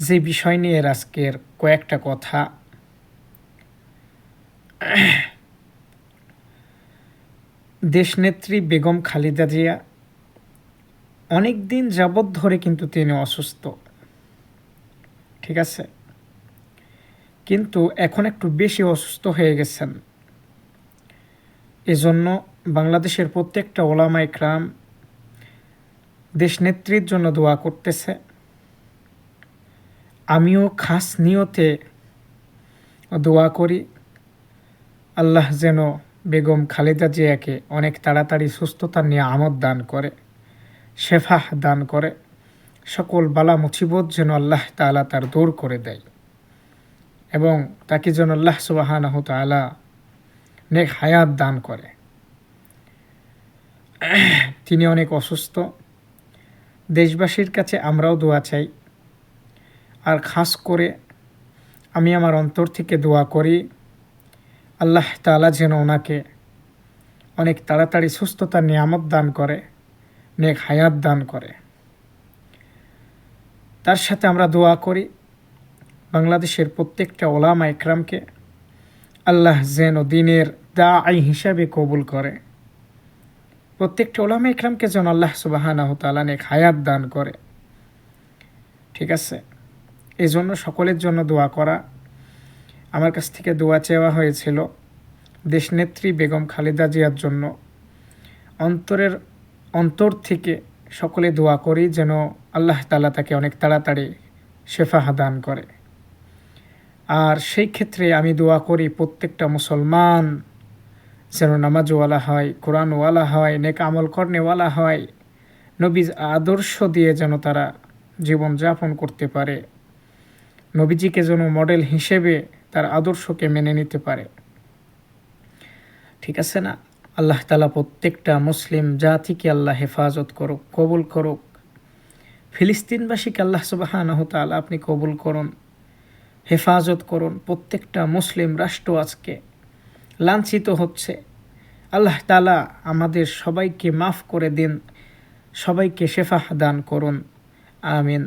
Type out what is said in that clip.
যে বিষয় নিয়ে আজকের কয়েকটা কথা, দেশনেত্রী বেগম খালেদা জিয়া অনেক দিন যাবৎ ধরে কিন্তু তিনি অসুস্থ, ঠিক আছে? কিন্তু এখন একটু বেশি অসুস্থ হয়ে গেছেন। এজন্য বাংলাদেশের প্রত্যেকটা ওলামা ইকরাম দেশনেত্রীর জন্য দোয়া করতেছে। আমিও খাস নিয়তে দোয়া করি। আল্লাহ যেন বেগম খালেদা জিয়াকে অনেক তাড়াতাড়ি সুস্থতা নিয়ে আমদ দান করে, শেফাহ দান করে, সকল বালা মুসিবত যেন আল্লাহ তালা তার দূর করে দেয় এবং তাকে যেন আল্লাহ সুবাহানাহ তালা নেক হায়াত দান করে। তিনি অনেক অসুস্থ। দেশবাসীর কাছে আমরাও দোয়া চাই। আর খাস করে আমি আমার অন্তর থেকে দোয়া করি, আল্লাহ তালা যেন ওনাকে অনেক তাড়াতাড়ি সুস্থতা নিয়ামত দান করে, নেক হায়াত দান করে। তার সাথে আমরা দোয়া করি, বাংলাদেশের প্রত্যেকটা ওলামা একরামকে আল্লাহ যেন দিনের দা আই হিসাবে কবুল করে। প্রত্যেকটা ওলামা ইকরামকে যেন আল্লাহ সুবাহানাহ তালা নেক হায়াত দান করে। ঠিক আছে? এই জন্য সকলের জন্য দোয়া করা। আমার কাছ থেকে দোয়া চাওয়া হয়েছিল দেশনেত্রী বেগম খালেদা জিয়ার জন্য। অন্তরের, অন্তর থেকে সকলে দোয়া করি যেন আল্লাহ তালা তাকে অনেক তাড়াতাড়ি শেফাহা দান করে। আর সেই ক্ষেত্রে আমি দোয়া করি প্রত্যেকটা মুসলমান যেন নামাজওয়ালা হয়, কোরআনওয়ালা হয়, নেক আমল কর্নেওয়ালা হয় নবীজ আদর্শ দিয়ে যেন তারা জীবনযাপন করতে পারে। নবীজিকে যেন মডেল হিসেবে তার আদর্শকে মেনে নিতে পারে। ঠিক আছে না? আল্লাহ তালা প্রত্যেকটা মুসলিম জাতিকে আল্লাহ হেফাজত করুক, কবুল করুক। ফিলিস্তিনবাসীকে আল্লাহ সুবাহানহ তালা আপনি কবুল করুন, হেফাজত করুন। প্রত্যেকটা মুসলিম রাষ্ট্র আজকে লাঞ্ছিত হচ্ছে। আল্লাহ তালা আমাদের সবাইকে মাফ করে দিন, সবাইকে শেফাহ দান করুন। আমিন।